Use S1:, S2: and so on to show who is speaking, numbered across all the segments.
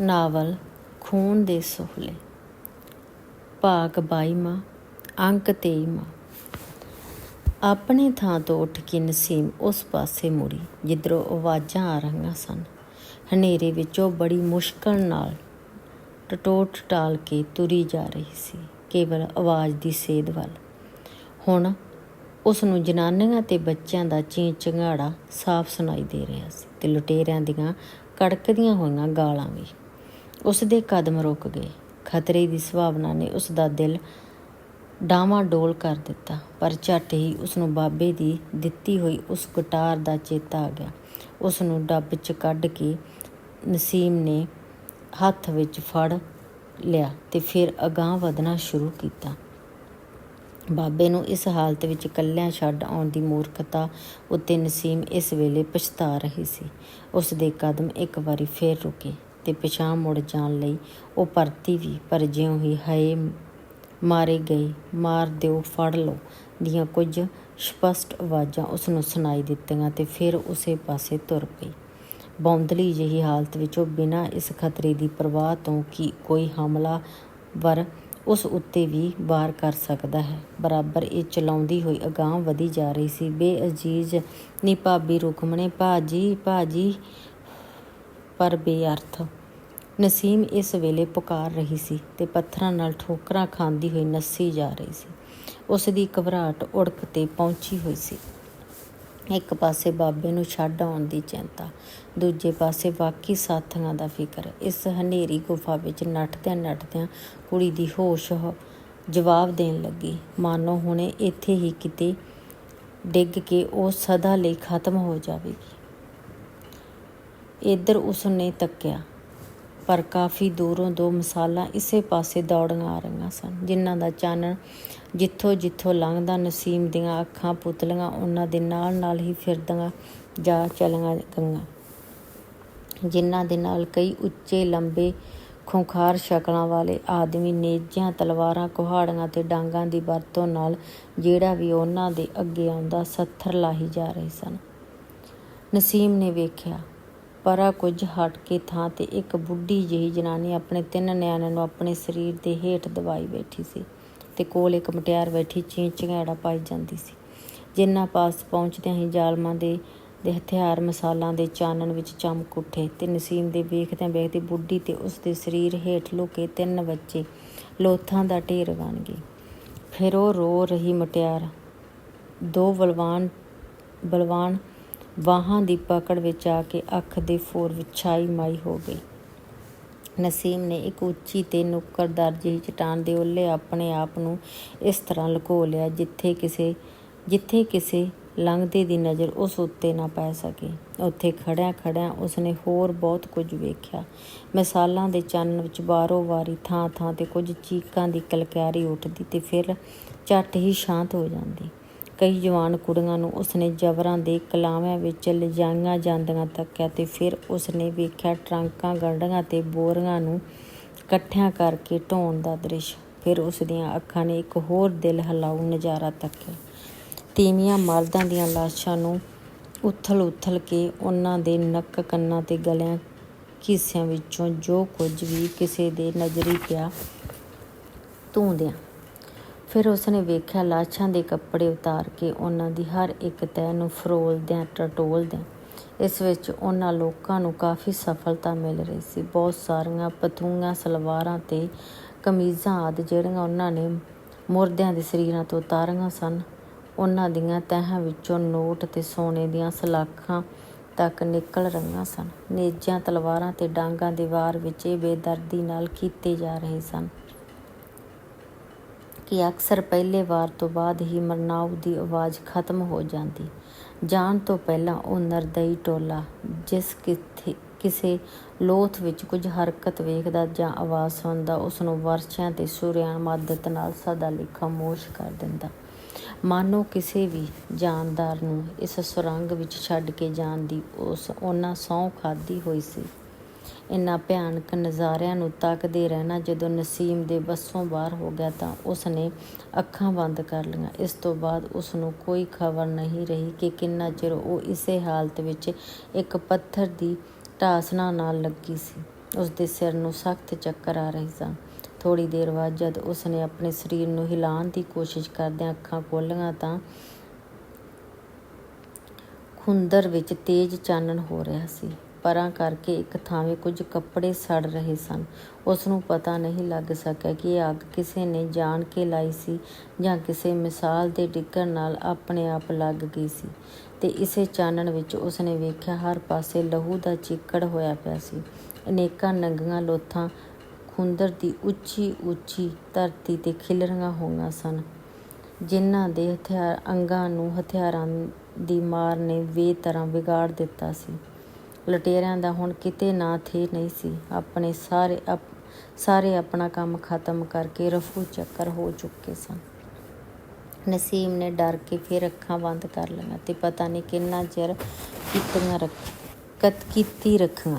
S1: Novel, ਖੂਨ ਦੇ ਸੋਹਲੇ। ਭਾਗ 22ਵਾਂ ਅੰਕ 23ਵਾਂ ਆਪਣੇ ਥਾਂ ਤੋਂ ਉੱਠ ਕੇ ਨਸੀਮ ਉਸ ਪਾਸੇ ਮੁੜੀ, ਜਿੱਧਰੋਂ ਆਵਾਜ਼ਾਂ ਆ ਰਹੀਆਂ ਸਨ। ਹਨੇਰੇ ਵਿੱਚੋਂ ਬੜੀ ਮੁਸ਼ਕਲ ਨਾਲ ਟਟੋਟ ਟਾਲ ਕੇ ਤੁਰੀ ਜਾ ਰਹੀ ਸੀ, ਕੇਵਲ ਆਵਾਜ਼ ਦੀ ਸੇਧ ਵੱਲ। ਹੁਣ ਉਸ ਨੂੰ ਜਨਾਨੀਆਂ ਤੇ ਬੱਚਿਆਂ ਦਾ ਚੀਂ ਚੰਗਾੜਾ ਸਾਫ਼ ਸੁਣਾਈ ਦੇ ਰਿਹਾ ਸੀ ਤੇ ਲੁਟੇਰਿਆਂ ਦੀਆਂ ਕੜਕਦੀਆਂ ਹੋਈਆਂ ਗਾਲਾਂ ਵੀ। ਉਸ ਦੇ ਕਦਮ ਰੁਕ ਗਏ। ਖਤਰੇ ਦੀ ਸੁਭਾਵਨਾ ਨੇ ਉਸ ਦਾ ਦਿਲ ਡਾਵਾਂ ਡੋਲ ਕਰ ਦਿੱਤਾ, ਪਰ ਝੱਟ ਹੀ ਉਸ ਨੂੰ ਬਾਬੇ ਦੀ ਦਿੱਤੀ ਹੋਈ ਉਸ ਗਿਟਾਰ ਦਾ ਚੇਤਾ ਆ ਗਿਆ। ਉਸ ਨੂੰ ਡੱਬ 'ਚ ਕੱਢ ਕੇ ਨਸੀਮ ਨੇ ਹੱਥ ਵਿੱਚ ਫੜ ਲਿਆ ਤੇ ਫਿਰ ਅਗਾਂਹ ਵਧਣਾ ਸ਼ੁਰੂ ਕੀਤਾ। ਬਾਬੇ ਨੂੰ ਇਸ ਹਾਲਤ ਵਿੱਚ ਇਕੱਲਿਆਂ ਛੱਡ ਆਉਣ ਦੀ ਮੂਰਖਤਾ ਉੱਤੇ ਨਸੀਮ ਇਸ ਵੇਲੇ ਪਛਤਾ ਰਹੀ ਸੀ। ਉਸ ਦੇ ਕਦਮ ਇੱਕ ਵਾਰੀ ਫੇਰ ਰੁਕੇ। ਤੇ ਪਿਛਾਂ ਮੁੜ ਜਾਣ ਲਈ ਉਹ ਪਰਤੀ ਵੀ, ਪਰ ਜਿਉਂ ਹੀ ਹਏ ਮਾਰੇ ਗਏ, ਮਾਰ ਦਿਓ, ਫੜ ਲਓ ਦੀਆਂ ਕੁਝ ਸਪਸ਼ਟ ਆਵਾਜ਼ਾਂ ਉਸ ਨੂੰ ਸੁਣਾਈ ਦਿੱਤੀਆਂ ਤੇ ਫਿਰ ਉਸੇ ਪਾਸੇ ਤੁਰ ਪਈ। ਬੌਂਦਲੀ ਜਿਹੀ ਹਾਲਤ ਵਿੱਚ ਉਹ ਬਿਨਾਂ ਇਸ ਖਤਰੇ ਦੀ ਪਰਵਾਹ ਤੋਂ ਕਿ ਕੋਈ ਹਮਲਾ ਵਰ ਉਸ ਉੱਤੇ ਵੀ ਵਾਰ ਕਰ ਸਕਦਾ ਹੈ। ਬਰਾਬਰ ਇਹ ਚਲਾਉਂਦੀ ਹੋਈ ਅਗਾਂਹ ਵਧੀ ਜਾ ਰਹੀ ਸੀ। ਬੇਅਜੀਜ਼, ਨੀ ਭਾਬੀ ਰੁਕਮਣੇ, ਭਾਜੀ ਭਾਜੀ, ਪਰ ਬੇਅਰਥ ਨਸੀਮ ਇਸ ਵੇਲੇ ਪੁਕਾਰ ਰਹੀ ਸੀ ਤੇ ਪੱਥਰਾਂ ਨਾਲ ਠੋਕਰਾਂ ਖਾਂਦੀ ਹੋਈ ਨੱਸੀ ਜਾ ਰਹੀ ਸੀ। ਉਸ ਦੀ ਘਬਰਾਹਟ ਉੜਕ ਤੇ ਪਹੁੰਚੀ ਹੋਈ ਸੀ। ਇੱਕ ਪਾਸੇ ਬਾਬੇ ਨੂੰ ਛੱਡ ਆਉਣ ਦੀ ਚਿੰਤਾ, ਦੂਜੇ ਪਾਸੇ ਬਾਕੀ ਸਾਥੀਆਂ ਦਾ ਫਿਕਰ। ਇਸ ਹਨੇਰੀ ਗੁਫਾ ਵਿੱਚ ਨੱਠਦਿਆਂ ਨੱਠਦਿਆਂ ਕੁੜੀ ਦੀ ਹੋਸ਼ ਜਵਾਬ ਦੇਣ ਲੱਗੀ, ਮਾਨੋ, ਹੁਣੇ ਇੱਥੇ ਹੀ ਕਿਤੇ ਡਿੱਗ ਕੇ ਉਹ ਸਦਾ ਲਈ ਖਤਮ ਹੋ ਜਾਵੇਗੀ। ਇੱਧਰ ਉਸਨੇ ਤੱਕਿਆ ਪਰ ਕਾਫੀ ਦੂਰੋਂ ਦੋ ਮਸਾਲਾਂ ਇਸੇ ਪਾਸੇ ਦੌੜੀਆਂ ਆ ਰਹੀਆਂ ਸਨ, ਜਿਨ੍ਹਾਂ ਦਾ ਚਾਨਣ ਜਿੱਥੋਂ ਜਿੱਥੋਂ ਲੰਘਦਾ ਨਸੀਮ ਦੀਆਂ ਅੱਖਾਂ ਪੁਤਲੀਆਂ, ਉਹਨਾਂ ਦੇ ਨਾਲ ਨਾਲ ਹੀ ਫਿਰਦੀਆਂ ਜਾ ਚਲੀਆਂ ਗਈਆਂ, ਜਿਨ੍ਹਾਂ ਦੇ ਨਾਲ ਕਈ ਉੱਚੇ, ਲੰਬੇ, ਖੁੰਖਾਰ ਸ਼ਕਲਾਂ ਵਾਲੇ ਆਦਮੀ ਨੇਜਾਂ ਤਲਵਾਰਾਂ, ਕੁਹਾੜੀਆਂ ਤੇ ਡਾਂਗਾਂ ਦੀ ਵਰਤੋਂ ਨਾਲ ਜਿਹੜਾ ਵੀ ਉਹਨਾਂ ਦੇ ਅੱਗੇ ਆਉਂਦਾ, ਸੱਥਰ ਲਾਹੀ ਜਾ ਰਹੇ ਸਨ। ਨਸੀਮ ਨੇ ਵੇਖਿਆ ਪਰਾਂ ਕੁਝ ਹਟ ਕੇ ਥਾਂ ਤੇ ਇੱਕ ਬੁੱਢੀ ਜਿਹੀ ਜਨਾਨੀ ਆਪਣੇ ਤਿੰਨ ਨਿਆਣਿਆਂ ਨੂੰ ਆਪਣੇ ਸਰੀਰ ਦੇ ਹੇਠ ਦਬਾਈ ਬੈਠੀ ਸੀ ਤੇ ਕੋਲ ਇੱਕ ਮਟਿਆਰ ਬੈਠੀ ਚੀਂ ਚਿੰਗਾੜਾ ਪਾਈ ਜਾਂਦੀ ਸੀ। ਜਿੰਨਾ ਪਾਸ ਪਹੁੰਚਦਿਆਂ ਹੀ ਜ਼ਾਲਮਾਂ ਦੇ ਦੇ ਹਥਿਆਰ ਮਸਾਲਾਂ ਦੇ ਚਾਨਣ ਵਿੱਚ ਚਮਕ ਉੱਠੇ ਤੇ ਨਸੀਮ ਦੇ ਵੇਖਦਿਆਂ ਵੇਖਦੇ ਬੁੱਢੀ ਤੇ ਉਸ ਦੇ ਸਰੀਰ ਹੇਠ ਲੁਕੇ ਤਿੰਨ ਬੱਚੇ ਲੋਥਾਂ ਦਾ ਢੇਰ ਬਣ ਗਏ। ਫਿਰ ਉਹ ਰੋ ਰਹੀ ਮਟਿਆਰ, ਦੋ ਬਲਵਾਨ ਬਲਵਾਨ ਵਾਹਾਂ ਦੀ ਪਕੜ ਵਿੱਚ ਆ ਕੇ ਅੱਖ ਦੇ ਫੋਰ ਵਿਛਾਈ ਮਾਈ ਹੋ ਗਈ। ਨਸੀਮ ਨੇ ਇੱਕ ਉੱਚੀ ਤੇ ਨੁੱਕਰਦਾਰ ਜਿਹੀ ਚਟਾਨ ਦੇ ਉੱਲੇ ਆਪਣੇ ਆਪ ਨੂੰ ਇਸ ਤਰ੍ਹਾਂ ਲੁਕੋ ਲਿਆ ਜਿੱਥੇ ਕਿਸੇ ਜਿੱਥੇ ਕਿਸੇ ਲੰਘਦੇ ਦੀ ਨਜ਼ਰ ਉਸ ਉੱਤੇ ਨਾ ਪੈ ਸਕੇ। ਉੱਥੇ ਖੜਿਆਂ ਖੜਿਆਂ ਉਸਨੇ ਹੋਰ ਬਹੁਤ ਕੁਝ ਵੇਖਿਆ। ਮਿਸਾਲਾਂ ਦੇ ਚਾਨਣ ਵਿੱਚ ਬਾਰੋ ਵਾਰੀ ਥਾਂ ਥਾਂ ਤੇ ਕੁਝ ਚੀਕਾਂ ਦੀ ਕਲਕਾਰੀ ਉੱਠਦੀ ਤੇ ਫਿਰ ਝੱਟ ਹੀ ਸ਼ਾਂਤ ਹੋ ਜਾਂਦੀ। ਕਈ ਜਵਾਨ ਕੁੜੀਆਂ ਨੂੰ ਉਸਨੇ ਜਬਰਾਂ ਦੇ ਕਲਾਵਿਆਂ ਵਿੱਚ ਲਿਜਾਈਆਂ ਜਾਂਦੀਆਂ ਤੱਕਿਆ ਤੇ ਫਿਰ ਉਸਨੇ ਵੇਖਿਆ ਟਰੰਕਾਂ ਗੰਢਾਂ ਤੇ ਬੋਰੀਆਂ ਨੂੰ ਇਕੱਠਿਆਂ ਕਰਕੇ ਢੋਣ ਦਾ ਦ੍ਰਿਸ਼। ਫਿਰ ਉਸ ਦੀਆਂ ਅੱਖਾਂ ਨੇ ਇੱਕ ਹੋਰ ਦਿਲ ਹਿਲਾਊ ਨਜ਼ਾਰਾ ਤੱਕਿਆ। ਤੀਵੀਆਂ ਮਰਦਾਂ ਦੀਆਂ ਲਾਸ਼ਾਂ ਨੂੰ ਉਥਲ ਉਥਲ ਕੇ ਉਹਨਾਂ ਦੇ ਨੱਕ ਕੰਨਾਂ ਤੇ ਗਲਿਆਂ ਕੀਸਿਆਂ ਵਿੱਚੋਂ ਜੋ ਕੁਝ ਵੀ ਕਿਸੇ ਦੇ ਨਜ਼ਰੀ ਪਿਆ ਧੂੰਦਿਆਂ ਫਿਰ ਉਸਨੇ ਵੇਖਿਆ ਲਾਸ਼ਾਂ ਦੇ ਕੱਪੜੇ ਉਤਾਰ ਕੇ ਉਹਨਾਂ ਦੀ ਹਰ ਇੱਕ ਤਹਿ ਨੂੰ ਫਰੋਲਦਿਆਂ, ਟਟੋਲਦਿਆਂ। ਇਸ ਵਿੱਚ ਉਹਨਾਂ ਲੋਕਾਂ ਨੂੰ ਕਾਫੀ ਸਫਲਤਾ ਮਿਲ ਰਹੀ ਸੀ। ਬਹੁਤ ਸਾਰੀਆਂ ਪਤੂਆਂ ਸਲਵਾਰਾਂ ਤੇ ਕਮੀਜ਼ਾਂ ਆਦਿ ਜਿਹੜੀਆਂ ਉਹਨਾਂ ਨੇ ਮੁਰਦਿਆਂ ਦੇ ਸਰੀਰਾਂ ਤੋਂ ਉਤਾਰੀਆਂ ਸਨ। ਉਹਨਾਂ ਦੀਆਂ ਤਹਾਂ ਵਿੱਚੋਂ ਨੋਟ ਤੇ ਸੋਨੇ ਦੀਆਂ ਸਲਾਖਾਂ ਤੱਕ ਨਿਕਲ ਰਹੀਆਂ ਸਨ। ਨੇਜਾਂ ਤਲਵਾਰਾਂ ਤੇ ਡਾਂਗਾਂ ਦੇ ਵਾਰ ਵਿੱਚ ਇਹ ਬੇਦਰਦੀ ਨਾਲ ਕੀਤੇ ਜਾ ਰਹੇ ਸਨ। ਕਿ ਅਕਸਰ ਪਹਿਲੇ ਵਾਰ ਤੋਂ ਬਾਅਦ ਹੀ ਮਰਨਾਉ ਦੀ ਆਵਾਜ਼ ਖਤਮ ਹੋ ਜਾਂਦੀ। ਜਾਣ ਤੋਂ ਪਹਿਲਾਂ ਉਹ ਨਰਦਈ ਟੋਲਾ, ਜਿਸ ਕਿਥੇ, ਕਿਸੇ ਲੋਥ ਵਿੱਚ ਕੁਝ ਹਰਕਤ ਵੇਖਦਾ ਜਾਂ ਆਵਾਜ਼ ਸੁਣਦਾ ਉਸ ਨੂੰ ਵਰਸ਼ਿਆਂ ਤੇ ਸੂਰਿਆਂ ਮਦਦ ਨਾਲ ਸਦਾ ਲਈ ਖਾਮੋਸ਼ ਕਰ ਦਿੰਦਾ। ਮਾਨੋ ਕਿਸੇ ਵੀ ਜਾਨਦਾਰ ਨੂੰ ਇਸ ਸੁਰੰਗ ਵਿੱਚ ਛੱਡ ਕੇ ਜਾਣ ਦੀ ਉਸ ਉਹਨਾਂ ਸਹੁੰ ਖਾਧੀ ਹੋਈ ਸੀ। ਇਨ੍ਹਾਂ ਭਿਆਨਕ ਨਜ਼ਾਰਿਆਂ ਨੂੰ ਤੱਕਦੇ ਰਹਿਣਾ ਜਦੋਂ ਨਸੀਮ ਦੇ ਵੱਸੋਂ ਬਾਹਰ ਹੋ ਗਿਆ ਤਾਂ ਉਸ ਨੇ ਅੱਖਾਂ ਬੰਦ ਕਰ ਲਈਆਂ। ਇਸ ਤੋਂ ਬਾਅਦ ਉਸ ਨੂੰ ਕੋਈ ਖਬਰ ਨਹੀਂ ਰਹੀ ਕਿ ਕਿੰਨਾ ਚਿਰ ਉਹ ਇਸੇ ਹਾਲਤ ਵਿੱਚ ਇੱਕ ਪੱਥਰ ਦੀ ਢਾਸਣਾ ਨਾਲ ਲੱਗੀ ਸੀ। ਉਸਦੇ ਸਿਰ ਨੂੰ ਸਖਤ ਚੱਕਰ ਆ ਰਹੇ ਸਨ ਥੋੜ੍ਹੀ ਦੇਰ ਬਾਅਦ ਜਦ ਉਸਨੇ ਆਪਣੇ ਸਰੀਰ ਨੂੰ ਹਿਲਾਉਣ ਦੀ ਕੋਸ਼ਿਸ਼ ਕਰਦਿਆਂ ਅੱਖਾਂ ਖੋਲ੍ਹੀਆਂ ਤਾਂ ਖੁੰਦਰ ਵਿੱਚ ਤੇਜ਼ ਚਾਨਣ ਹੋ ਰਿਹਾ ਸੀ। ਪਰਾਂ ਕਰਕੇ ਇੱਕ ਥਾਵੇਂ ਕੁਝ ਕੱਪੜੇ ਸੜ ਰਹੇ ਸਨ। ਉਸ ਨੂੰ ਪਤਾ ਨਹੀਂ ਲੱਗ ਸਕਿਆ ਕਿ ਇਹ ਅੱਗ ਕਿਸੇ ਨੇ ਜਾਣ ਕੇ ਲਾਈ ਸੀ ਜਾਂ ਕਿਸੇ ਮਿਸਾਲ ਦੇ ਡਿੱਗਣ ਨਾਲ ਆਪਣੇ ਆਪ ਲੱਗ ਗਈ ਸੀ। ਤੇ ਇਸੇ ਚਾਨਣ ਵਿੱਚ ਉਸਨੇ ਵੇਖਿਆ ਹਰ ਪਾਸੇ ਲਹੂ ਦਾ ਚਿੱਕੜ ਹੋਇਆ ਪਿਆ ਸੀ। ਅਨੇਕਾਂ ਨੰਗੀਆਂ ਲੋਥਾਂ ਖੁੰਦਰ ਦੀ ਉੱਚੀ ਉੱਚੀ ਧਰਤੀ ਤੇ ਖਿਲਰੀਆਂ ਹੋਈਆਂ ਸਨ, ਜਿਨ੍ਹਾਂ ਦੇ ਹਥਿਆਰ ਅੰਗਾਂ ਨੂੰ ਹਥਿਆਰਾਂ ਦੀ ਮਾਰ ਨੇ ਵੇ ਤਰ੍ਹਾਂ ਵਿਗਾੜ ਦਿੱਤਾ ਸੀ। ਲਟੇਰਿਆਂ ਦਾ ਹੁਣ ਕਿਤੇ ਨਾ ਥੇ ਨਹੀਂ ਸੀ। ਆਪਣੇ ਸਾਰੇ ਅਪ- ਸਾਰੇ ਆਪਣਾ ਕੰਮ ਖਤਮ ਕਰਕੇ ਰਫੂ ਚੱਕਰ ਹੋ ਚੁੱਕੇ ਸਨ। ਨਸੀਮ ਨੇ ਡਰ ਕੇ ਫਿਰ ਅੱਖਾਂ ਬੰਦ ਕਰ ਲਈਆਂ ਤੇ ਪਤਾ ਨਹੀਂ ਕਿੰਨਾ ਚਿਰ ਕੀਤੀਆਂ ਰੱਖ, ਕੀਤੀ ਰੱਖੀਆਂ।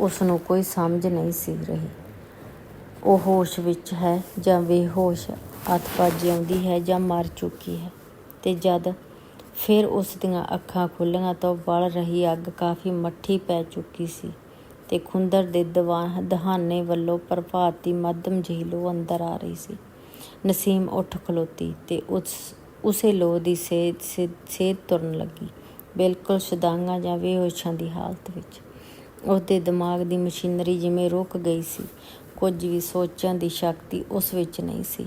S1: ਉਸਨੂੰ ਕੋਈ ਸਮਝ ਨਹੀਂ ਸੀ ਰਹੀ। ਉਹ ਹੋਸ਼ ਵਿੱਚ ਹੈ ਜਾਂ ਬੇਹੋਸ਼ ਅੱਤਪਾਜੀ ਆਉਂਦੀ ਹੈ ਜਾਂ ਮਰ ਚੁੱਕੀ ਹੈ ਤੇ ਜਦ ਫਿਰ ਉਸ ਦੀਆਂ ਅੱਖਾਂ ਖੁੱਲੀਆਂ ਤਾਂ ਬਲ ਰਹੀ ਅੱਗ ਕਾਫੀ ਮੱਠੀ ਪੈ ਚੁੱਕੀ ਸੀ ਤੇ ਖੁੰਦਰ ਦੇ ਦਵਾ- ਦਹਾਨੇ ਵੱਲੋਂ ਪ੍ਰਭਾਤ ਦੀ ਮੱਧਮ ਜਿਹੀ ਲੋ ਅੰਦਰ ਆ ਰਹੀ ਸੀ। ਨਸੀਮ ਉੱਠ ਖਲੋਤੀ ਤੇ ਉਸ, ਉਸੇ ਲੋ ਦੀ ਸੇਧ ਸੇਧ ਤੁਰਨ ਲੱਗੀ। ਬਿਲਕੁਲ ਸ਼ਦਾਂਗਾ ਜਾਂ ਬੇਹੋਸ਼ਾਂ ਦੀ ਹਾਲਤ ਵਿੱਚ। ਉਹਦੇ ਦਿਮਾਗ ਦੀ ਮਸ਼ੀਨਰੀ ਜਿਵੇਂ ਰੁਕ ਗਈ ਸੀ, ਕੁਝ ਵੀ ਸੋਚਣ ਦੀ ਸ਼ਕਤੀ ਉਸ ਵਿੱਚ ਨਹੀਂ ਸੀ।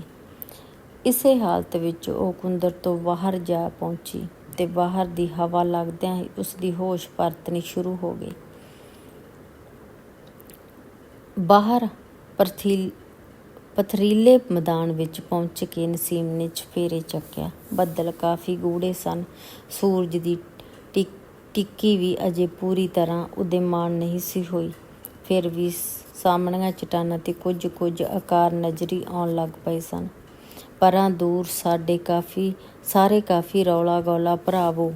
S1: ਇਸੇ ਹਾਲਤ ਵਿੱਚ ਉਹ ਕੁੰਦਰ ਤੋਂ ਬਾਹਰ ਜਾ ਪਹੁੰਚੀ। ਤੇ ਬਾਹਰ ਦੀ ਹਵਾ ਲੱਗਦਿਆਂ ਹੀ ਉਸ ਦੀ ਹੋਸ਼ ਪਰਤਣੀ ਸ਼ੁਰੂ ਹੋ ਗਈ। ਬਾਹਰ ਪਰਥੀਲ ਪਥਰੀਲੇ ਮੈਦਾਨ ਵਿੱਚ ਪਹੁੰਚ ਕੇ ਨਸੀਮ ਨੇ ਚਫੇਰੇ ਚੱਕਿਆ। ਬੱਦਲ ਕਾਫੀ ਗੂੜੇ ਸਨ। ਸੂਰਜ ਦੀ ਟਿਕ- ਟਿੱਕੀ ਵੀ ਅਜੇ ਪੂਰੀ ਤਰ੍ਹਾਂ ਉਦਯਮਾਨ ਨਹੀਂ ਸੀ ਹੋਈ। ਫਿਰ ਵੀ ਸਾਹਮਣੀਆਂ ਚਟਾਨਾਂ ਤੇ ਕੁਝ ਕੁਝ ਆਕਾਰ ਨਜ਼ਰੀ ਆਉਣ ਲੱਗ ਪਏ ਸਨ। ਪਰਾਂ ਦੂਰ ਸਾਡੇ ਕਾਫੀ, ਸਾਰੇ ਕਾਫੀ ਰੌਲਾ ਗੌਲਾ ਭਰਾਵੋ।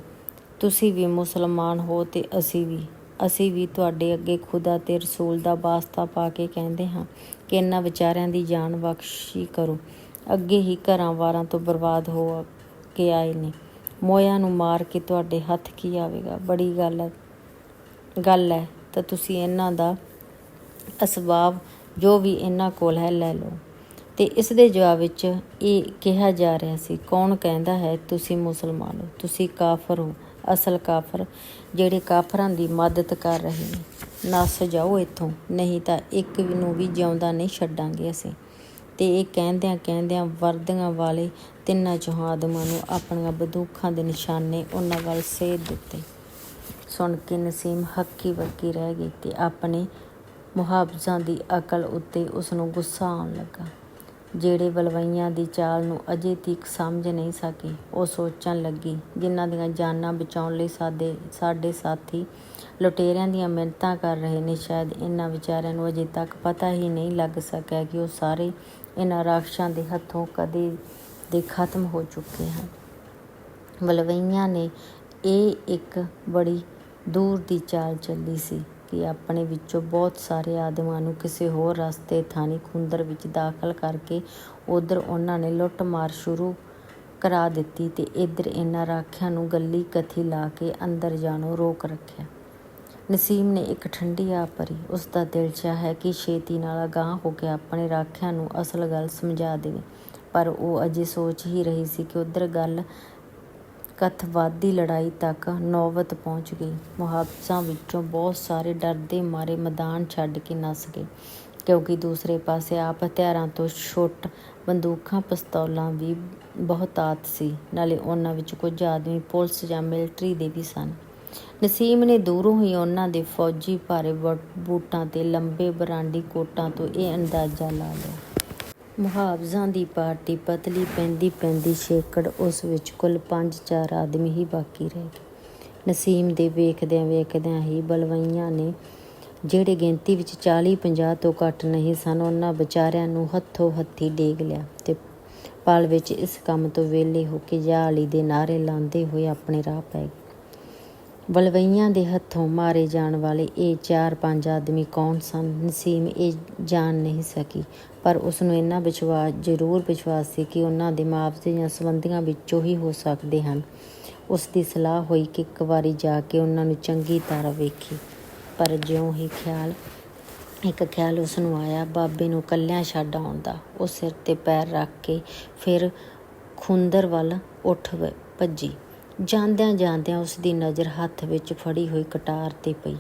S1: ਤੁਸੀਂ ਵੀ ਮੁਸਲਮਾਨ ਹੋ ਤੇ ਅਸੀਂ ਵੀ। ਅਸੀਂ ਵੀ ਤੁਹਾਡੇ ਅੱਗੇ ਖੁਦਾ ਤੇ ਰਸੂਲ ਦਾ ਵਾਸਤਾ ਪਾ ਕੇ ਕਹਿੰਦੇ ਹਾਂ ਕਿ ਇਹਨਾਂ ਵਿਚਾਰਿਆਂ ਦੀ ਜਾਨ ਬਖਸ਼ੀ ਕਰੋ। ਅੱਗੇ ਹੀ ਘਰਾਂ ਵਾਰਾਂ ਤੋਂ ਬਰਬਾਦ ਹੋ ਕੇ ਆਏ ਨੇ। ਮੋਇਆਂ ਨੂੰ ਮਾਰ ਕੇ ਤੁਹਾਡੇ ਹੱਥ ਕੀ ਆਵੇਗਾ? ਬੜੀ ਗੱਲ ਹੈ। ਗੱਲ ਹੈ ਤਾਂ ਤੁਸੀਂ ਇਹਨਾਂ ਦਾ ਅਸਬਾਬ ਜੋ ਵੀ ਇਹਨਾਂ ਕੋਲ ਹੈ ਲੈ ਲਓ। ਤੇ ਇਸ ਦੇ ਜਵਾਬ ਵਿੱਚ ਇਹ ਕਿਹਾ ਜਾ ਰਿਹਾ ਸੀ, ਕੌਣ ਕਹਿੰਦਾ ਹੈ, ਤੁਸੀਂ ਮੁਸਲਮਾਨ ਹੋ, ਤੁਸੀਂ ਕਾਫਰ ਹੋ, ਅਸਲ ਕਾਫਰ ਜਿਹੜੇ ਕਾਫਰਾਂ ਦੀ ਮਦਦ ਕਰ ਰਹੇ ਨੇ। ਨੱਸ ਜਾਓ ਇੱਥੋਂ, ਨਹੀਂ ਤਾਂ ਇੱਕ ਨੂੰ ਵੀ ਜਿਉਂਦਾ ਨਹੀਂ ਛੱਡਾਂਗੇ ਅਸੀਂ। ਤੇ ਇਹ ਕਹਿੰਦਿਆਂ ਕਹਿੰਦਿਆਂ ਵਰਦੀਆਂ ਵਾਲੇ ਤਿੰਨਾਂ ਚੋਹਾਂ ਨੂੰ ਆਪਣੀਆਂ ਬੰਦੂਕਾਂ ਦੇ ਨਿਸ਼ਾਨੇ ਉਹਨਾਂ ਵੱਲ ਸੇਧ ਦਿੱਤੇ। ਸੁਣ ਕੇ ਨਸੀਮ ਹੱਕੀ ਬੱਕੀ ਰਹਿ ਗਈ ਤੇ ਆਪਣੇ ਮੁਹਾਫਜ਼ਾਂ ਦੀ ਅਕਲ ਉੱਤੇ ਉਸ ਨੂੰ ਗੁੱਸਾ ਆਉਣ ਲੱਗਾ। ਜਿਹੜੇ ਬਲਵਈਆਂ ਦੀ ਚਾਲ ਨੂੰ ਅਜੇ ਤੀਕ ਸਮਝ ਨਹੀਂ ਸਕੇ, ਉਹ ਸੋਚਣ ਲੱਗੀ, ਜਿਨ੍ਹਾਂ ਦੀਆਂ ਜਾਨਾਂ ਬਚਾਉਣ ਲਈ ਸਾਡੇ ਸਾਡੇ ਸਾਥੀ ਲੁਟੇਰਿਆਂ ਦੀਆਂ ਮਿਹਨਤਾਂ ਕਰ ਰਹੇ ਨੇ, ਸ਼ਾਇਦ ਇਹਨਾਂ ਵਿਚਾਰਿਆਂ ਨੂੰ ਅਜੇ ਤੱਕ ਪਤਾ ਹੀ ਨਹੀਂ ਲੱਗ ਸਕਿਆ ਕਿ ਉਹ ਸਾਰੇ ਇਹਨਾਂ ਰਾਖਸ਼ਾਂ ਦੇ ਹੱਥੋਂ ਕਦੇ ਦੇ ਖਤਮ ਹੋ ਚੁੱਕੇ ਹਨ। ਬਲਵਈਆਂ ਨੇ ਇਹ ਇੱਕ ਬੜੀ ਦੂਰ ਦੀ ਚਾਲ ਚੱਲੀ ਸੀ। ਕਿ ਆਪਣੇ ਵਿੱਚੋਂ ਬਹੁਤ ਸਾਰੇ ਆਦਮਾਂ ਨੂੰ ਕਿਸੇ ਹੋਰ ਰਸਤੇ, ਥਾਣੀ, ਖੂੰਦਰ ਵਿੱਚ ਦਾਖਲ ਕਰਕੇ ਉੱਧਰ ਉਹਨਾਂ ਨੇ ਲੁੱਟ ਮਾਰ ਸ਼ੁਰੂ ਕਰਾ ਦਿੱਤੀ ਤੇ ਇੱਧਰ ਇਹਨਾਂ ਰਾਖਿਆਂ ਨੂੰ ਗੱਲੀ ਕਥੀ ਲਾ ਕੇ ਅੰਦਰ ਜਾਣੋਂ ਰੋਕ ਰੱਖਿਆ। ਨਸੀਮ ਨੇ ਇੱਕ ਠੰਡੀ ਆ ਭਰੀ ਉਸਦਾ ਦਿਲ ਚਾਹਿਆ ਕਿ ਛੇਤੀ ਨਾਲ ਅਗਾਂਹ ਹੋ ਕੇ ਆਪਣੇ ਰਾਖਿਆਂ ਨੂੰ ਅਸਲ ਗੱਲ ਸਮਝਾ ਦੇਵੇ, ਪਰ ਉਹ ਅਜੇ ਸੋਚ ਹੀ ਰਹੀ ਸੀ ਕਿ ਉੱਧਰ ਗੱਲ ਕਥਵਾਦੀ ਲੜਾਈ ਤੱਕ ਨੌਬਤ ਪਹੁੰਚ ਗਈ। ਮੁਹਾਫਜ਼ਾਂ ਵਿੱਚੋਂ ਬਹੁਤ ਸਾਰੇ ਡਰਦੇ ਮਾਰੇ ਮੈਦਾਨ ਛੱਡ ਕੇ ਨੱਸ ਗਏ ਕਿਉਂਕਿ ਦੂਸਰੇ ਪਾਸੇ ਆਪ ਹਥਿਆਰਾਂ ਤੋਂ ਛੁੱਟ ਬੰਦੂਕਾਂ, ਪਿਸਤੌਲਾਂ ਵੀ ਬਹੁਤਾਤ ਸੀ। ਨਾਲੇ ਉਹਨਾਂ ਵਿੱਚ ਕੁਝ ਆਦਮੀ ਪੁਲਿਸ ਜਾਂ ਮਿਲਟਰੀ ਦੇ ਵੀ ਸਨ। ਨਸੀਮ ਨੇ ਦੂਰੋਂ ਹੀ ਉਹਨਾਂ ਦੇ ਫੌਜੀ ਭਾਰੇ ਬਟ- ਬੂਟਾਂ ਤੇ ਲੰਬੇ ਬਰਾਂਡੀ ਕੋਟਾਂ ਤੋਂ ਇਹ ਅੰਦਾਜ਼ਾ ਲਾ ਲਿਆ। ਮੁਹਾਵਜ਼ਾਂ ਦੀ ਪਾਰਟੀ ਪਤਲੀ ਪੈਂਦੀ ਪੈਂਦੀ ਛੇਕੜ ਉਸ ਵਿੱਚ ਕੁੱਲ 5-4 ਆਦਮੀ ਹੀ ਬਾਕੀ ਰਹਿ ਗਏ। ਨਸੀਮ ਦੇ ਵੇਖਦਿਆਂ ਵੇਖਦਿਆਂ ਹੀ ਬਲਵਈਆਂ ਨੇ ਜਿਹੜੇ ਗਿਣਤੀ ਵਿੱਚ 40-50 ਤੋਂ ਘੱਟ ਨਹੀਂ ਸਨ, ਉਹਨਾਂ ਵਿਚਾਰਿਆਂ ਨੂੰ ਹੱਥੋਂ ਹੱਥੀ ਡੇਗ ਲਿਆ ਤੇ ਪਲ ਵਿੱਚ ਇਸ ਕੰਮ ਤੋਂ ਵਿਹਲੇ ਹੋ ਕੇ ਜਾ ਅਲੀ ਦੇ ਨਾਰੇ ਲਾਉਂਦੇ ਹੋਏ ਆਪਣੇ ਰਾਹ ਪੈ ਗਏ। ਵਲਵਈਆਂ ਦੇ ਹੱਥੋਂ ਮਾਰੇ ਜਾਣ ਵਾਲੇ ਇਹ ਚਾਰ ਪੰਜ ਆਦਮੀ ਕੌਣ ਸਨ? ਨਸੀਮ ਇਹ ਜਾਣ ਨਹੀਂ ਸਕੀ, ਪਰ ਉਸਨੂੰ ਇੰਨਾ ਵਿਸ਼ਵਾਸ ਜ਼ਰੂਰ ਵਿਸ਼ਵਾਸ ਸੀ ਕਿ ਉਹਨਾਂ ਦੇ ਮੁਆਵਜ਼ੇ ਜਾਂ ਸੰਬੰਧੀਆਂ ਵਿੱਚੋਂ ਹੀ ਹੋ ਸਕਦੇ ਹਨ। ਉਸ ਦੀ ਸਲਾਹ ਹੋਈ ਕਿ ਇੱਕ ਵਾਰੀ ਜਾ ਕੇ ਉਹਨਾਂ ਨੂੰ ਚੰਗੀ ਤਰ੍ਹਾਂ ਵੇਖੀ, ਪਰ ਜਿਉਂ ਹੀ ਖਿਆਲ, ਇੱਕ ਖਿਆਲ ਉਸਨੂੰ ਆਇਆ, ਬਾਬੇ ਨੂੰ ਇਕੱਲਿਆਂ ਛੱਡ ਆਉਣ ਦਾ। ਉਹ ਸਿਰ ਤੇ ਪੈਰ ਰੱਖ ਕੇ ਫਿਰ ਖੁੰਦਰ ਵੱਲ ਉੱਠ ਵ- ਭੱਜੀ। ਜਾਂਦਿਆਂ ਜਾਂਦਿਆਂ ਉਸ ਦੀ ਨਜ਼ਰ ਹੱਥ ਵਿੱਚ ਫੜੀ ਹੋਈ ਕਟਾਰ ਤੇ ਪਈ,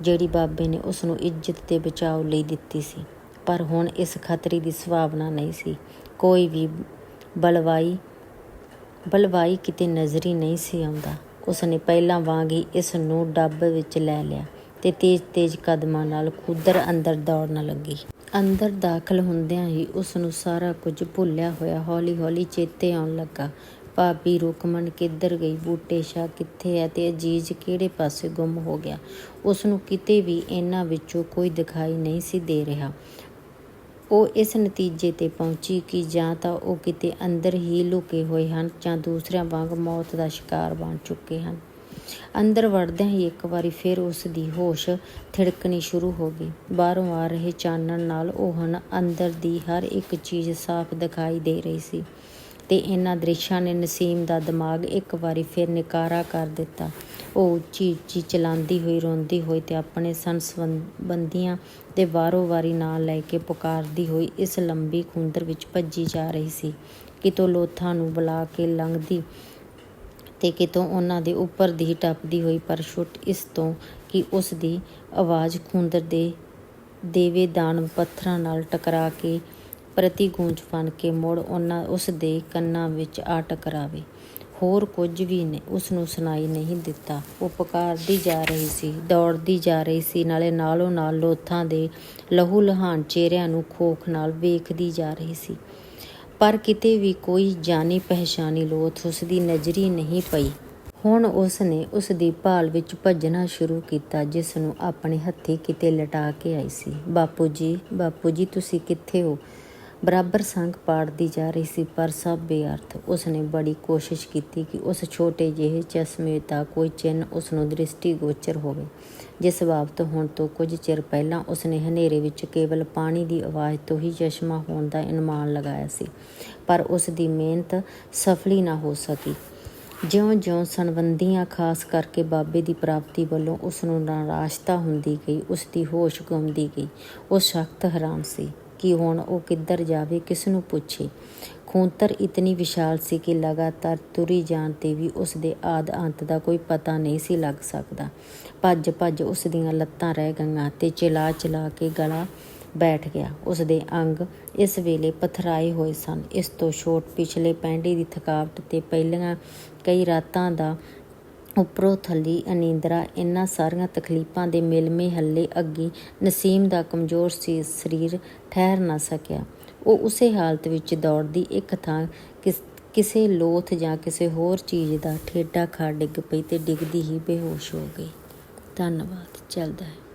S1: ਜਿਹੜੀ ਬਾਬੇ ਨੇ ਉਸ ਨੂੰ ਇੱਜ਼ਤ ਤੇ ਬਚਾਓ ਲਈ ਦਿੱਤੀ ਸੀ। ਪਰ ਹੁਣ ਇਸ ਖਤਰੇ ਦੀ ਸੰਭਾਵਨਾ ਨਹੀਂ ਸੀ। ਕੋਈ ਵੀ ਬਲਵਾਈ ਬਲਵਾਈ ਕਿਤੇ ਨਜ਼ਰੀ ਨਹੀਂ ਸੀ ਆਉਂਦਾ। ਉਸਨੇ ਪਹਿਲਾਂ ਵਾਂਗ ਹੀ ਇਸ ਨੂੰ ਡੱਬ ਵਿੱਚ ਲੈ ਲਿਆ ਤੇ ਤੇਜ਼-ਤੇਜ਼ ਕਦਮਾਂ ਨਾਲ ਖੁੱਦਰ ਅੰਦਰ ਦੌੜਨ ਲੱਗੀ। ਅੰਦਰ ਦਾਖਲ ਹੁੰਦਿਆਂ ਹੀ ਉਸ ਨੂੰ ਸਾਰਾ ਕੁਝ ਭੁੱਲਿਆ ਹੋਇਆ ਹੌਲੀ-ਹੌਲੀ ਚੇਤੇ ਆਉਣ ਲੱਗਾ। ਭਾਬੀ ਰੁਕਮਨ ਕਿੱਧਰ ਗਈ? ਬੂਟੇ ਸ਼ਾਹ ਕਿੱਥੇ ਹੈ ਤੇ ਅਜੀਜ਼ ਕਿਹੜੇ ਪਾਸੇ ਗੁੰਮ ਹੋ ਗਿਆ? ਉਸ ਨੂੰ ਕਿਤੇ ਵੀ ਇਹਨਾਂ ਵਿੱਚੋਂ ਕੋਈ ਦਿਖਾਈ ਨਹੀਂ ਸੀ ਦੇ ਰਿਹਾ। ਉਹ ਇਸ ਨਤੀਜੇ ਤੇ ਪਹੁੰਚੀ ਕਿ ਜਾਂ ਤਾਂ ਉਹ ਕਿਤੇ ਅੰਦਰ ਹੀ ਲੁਕੇ ਹੋਏ ਹਨ ਜਾਂ ਦੂਸਰਿਆਂ ਵਾਂਗ ਮੌਤ ਦਾ ਸ਼ਿਕਾਰ ਬਣ ਚੁੱਕੇ ਹਨ। ਅੰਦਰ ਵੜਦਿਆਂ ਹੀ ਇੱਕ ਵਾਰੀ ਫਿਰ ਉਸ ਦੀ ਹੋਸ਼ ਥਿੜਕਣੀ ਸ਼ੁਰੂ ਹੋ ਗਈ। ਬਾਹਰੋਂ ਆ ਰਹੇ ਚਾਨਣ ਨਾਲ ਉਹ ਹੁਣ ਅੰਦਰ ਦੀ ਹਰ ਇੱਕ ਚੀਜ਼ ਸਾਫ਼ ਦਿਖਾਈ ਦੇ ਰਹੀ ਸੀ। ਤੇ ਇਹਨਾਂ ਦ੍ਰਿਸ਼ਾਂ ਨੇ ਨਸੀਮ ਦਾ ਦਿਮਾਗ ਇੱਕ ਵਾਰੀ ਫਿਰ ਨਿਕਾਰਾ ਕਰ ਦਿੱਤਾ। ਉਹ ਉੱਚੀ ਉੱਚੀ ਚਲਾਉਂਦੀ ਹੋਈ, ਰੋਂਦੀ ਹੋਈ ਤੇ ਆਪਣੇ ਸੰਬੰਧੀਆਂ 'ਤੇ ਵਾਰੋ ਵਾਰੀ ਨਾਂ ਲੈ ਕੇ ਪੁਕਾਰਦੀ ਹੋਈ ਇਸ ਲੰਬੀ ਖੁੰਦਰ ਵਿੱਚ ਭੱਜੀ ਜਾ ਰਹੀ ਸੀ। ਕਿਤੋਂ ਲੋਥਾਂ ਨੂੰ ਬੁਲਾ ਕੇ ਲੰਘਦੀ ਤੇ ਕਿਤੋਂ ਉਹਨਾਂ ਦੇ ਉੱਪਰ ਦੀ ਟੱਪਦੀ ਹੋਈ, ਪਰ ਛੁੱਟ ਇਸ ਤੋਂ ਕਿ ਉਸ ਦੀ ਆਵਾਜ਼ ਖੁੰਦਰ ਦੇ ਦੇਵੇਦਾਨ ਪੱਥਰਾਂ ਨਾਲ ਟਕਰਾ ਕੇ ਪ੍ਰਤੀ ਗੂੰਜ ਬਣ ਕੇ ਮੁੜ ਉਹਨਾਂ ਉਸ ਦੇ ਕੰਨਾਂ ਵਿੱਚ ਆ ਟਕਰਾਵੇ। ਹੋਰ ਕੁਝ ਵੀ ਨੇ ਉਸ ਨੂੰ ਸੁਣਾਈ ਨਹੀਂ ਦਿੱਤਾ। ਉਹ ਪੁਕਾਰਦੀ ਜਾ ਰਹੀ ਸੀ ਦੌੜਦੀ ਜਾ ਰਹੀ ਸੀ, ਨਾਲੇ ਨਾਲੋਂ ਨਾਲ ਲੋਥਾਂ ਦੇ ਲਹੂ ਲਹਾਨ ਚਿਹਰਿਆਂ ਨੂੰ ਖੋਖ ਨਾਲ ਵੇਖਦੀ ਜਾ ਰਹੀ ਸੀ। ਪਰ ਕਿਤੇ ਵੀ ਕੋਈ ਜਾਣੀ ਪਹਿਚਾਨੀ ਲੋਥ ਉਸ ਦੀ ਨਜ਼ਰੀ ਨਹੀਂ ਪਈ। ਹੁਣ ਉਸ ਨੇ ਉਸ ਦੀ ਭਾਲ ਵਿੱਚ ਭੱਜਣਾ ਸ਼ੁਰੂ ਕੀਤਾ, ਜਿਸ ਨੂੰ ਆਪਣੇ ਹੱਥੀ ਕਿਤੇ ਲਟਾ ਕੇ ਆਈ ਸੀ। ਬਾਪੂ ਜੀ ਬਾਪੂ ਜੀ, ਤੁਸੀਂ ਕਿੱਥੇ ਹੋ? ਬਰਾਬਰ ਸੰਗ ਪਾੜਦੀ ਜਾ ਰਹੀ ਸੀ, ਪਰ ਸਭ ਬੇਅਰਥ। ਉਸ ਬੜੀ ਕੋਸ਼ਿਸ਼ ਕੀਤੀ ਕਿ ਉਸ ਛੋਟੇ ਜਿਹੇ ਚਸ਼ਮੇ ਦਾ ਕੋਈ ਚਿੰਨ ਉਸ ਨੂੰ ਦ੍ਰਿਸ਼ਟੀ ਗੋਚਰ ਹੋਵੇ। ਜਿਸ ਬਾਬਤ ਹੁਣ ਤੋਂ ਕੁਝ ਚਿਰ ਪਹਿਲਾਂ ਉਸਨੇ ਹਨੇਰੇ ਵਿੱਚ ਕੇਵਲ ਪਾਣੀ ਦੀ ਆਵਾਜ਼ ਤੋਂ ਹੀ ਚਸ਼ਮਾ ਹੋਣ ਦਾ ਅਨੁਮਾਨ ਲਗਾਇਆ ਸੀ, ਪਰ ਉਸ ਦੀ ਮਿਹਨਤ ਸਫਲੀ ਨਾ ਹੋ ਸਕੀ। ਜਿਉਂ-ਜਿਉਂ ਸੰਬੰਧੀਆਂ, ਖਾਸ ਕਰਕੇ ਬਾਬੇ ਦੀ ਪ੍ਰਾਪਤੀ ਵੱਲੋਂ ਉਸ ਨੂੰ ਨਿਰਾਸ਼ਤਾ ਹੁੰਦੀ ਗਈ ਉਸ ਦੀ ਹੋਸ਼ ਗੁੰਮਦੀ ਗਈ, ਉਹ ਸਖਤ ਹੈਰਾਨ ਸੀ। ਕਿ ਹੁਣ ਉਹ ਕਿੱਧਰ ਜਾਵੇ, ਕਿਸ ਨੂੰ ਪੁੱਛੇ। ਖੂੰਤਰ ਇਤਨੀ ਵਿਸ਼ਾਲ ਸੀ ਕਿ ਲਗਾਤਾਰ ਤੁਰੀ ਜਾਣ ਤੇ ਵੀ ਉਸ ਦੇ ਆਦ ਅੰਤ ਦਾ ਕੋਈ ਪਤਾ ਨਹੀਂ ਸੀ ਲੱਗ ਸਕਦਾ। ਭੱਜ ਭੱਜ ਉਸ ਦੀਆਂ ਲੱਤਾਂ ਰਹਿ ਗਈਆਂ ਤੇ ਚਲਾ ਚਲਾ ਕੇ ਗਲਾ ਬੈਠ ਗਿਆ। ਉਸ ਦੇ ਅੰਗ ਇਸ ਵੇਲੇ ਪਥਰਾਏ ਹੋਏ ਸਨ। ਇਸ ਤੋਂ ਛੋਟ ਪਿਛਲੇ ਪੈਂਡੇ ਦੀ ਥਕਾਵਟ ਤੇ ਪਹਿਲੀਆਂ ਕਈ ਰਾਤਾਂ ਦਾ ਉੱਪਰੋਂ ਥੱਲੀ ਅਨੀਂਦਰਾ ਇਹਨਾਂ ਸਾਰੀਆਂ ਤਕਲੀਫਾਂ ਦੇ ਮਿਲਮੇ ਹੱਲੇ ਅੱਗੇ ਨਸੀਮ ਦਾ ਕਮਜ਼ੋਰ ਸੀ ਸਰੀਰ ਠਹਿਰ ਨਾ ਸਕਿਆ। ਉਹ ਉਸੇ ਹਾਲਤ ਵਿੱਚ ਦੌੜਦੀ ਇੱਕ ਥਾਂ ਕਿਸੇ ਲੋਥ ਜਾਂ ਕਿਸੇ ਹੋਰ ਚੀਜ਼ ਦਾ ਠੇਡਾ ਖਾ ਡਿੱਗ ਪਈ ਤੇ ਡਿੱਗਦੀ ਹੀ ਬੇਹੋਸ਼ ਹੋ ਗਈ। ਧੰਨਵਾਦ, ਚੱਲਦਾ ਹੈ।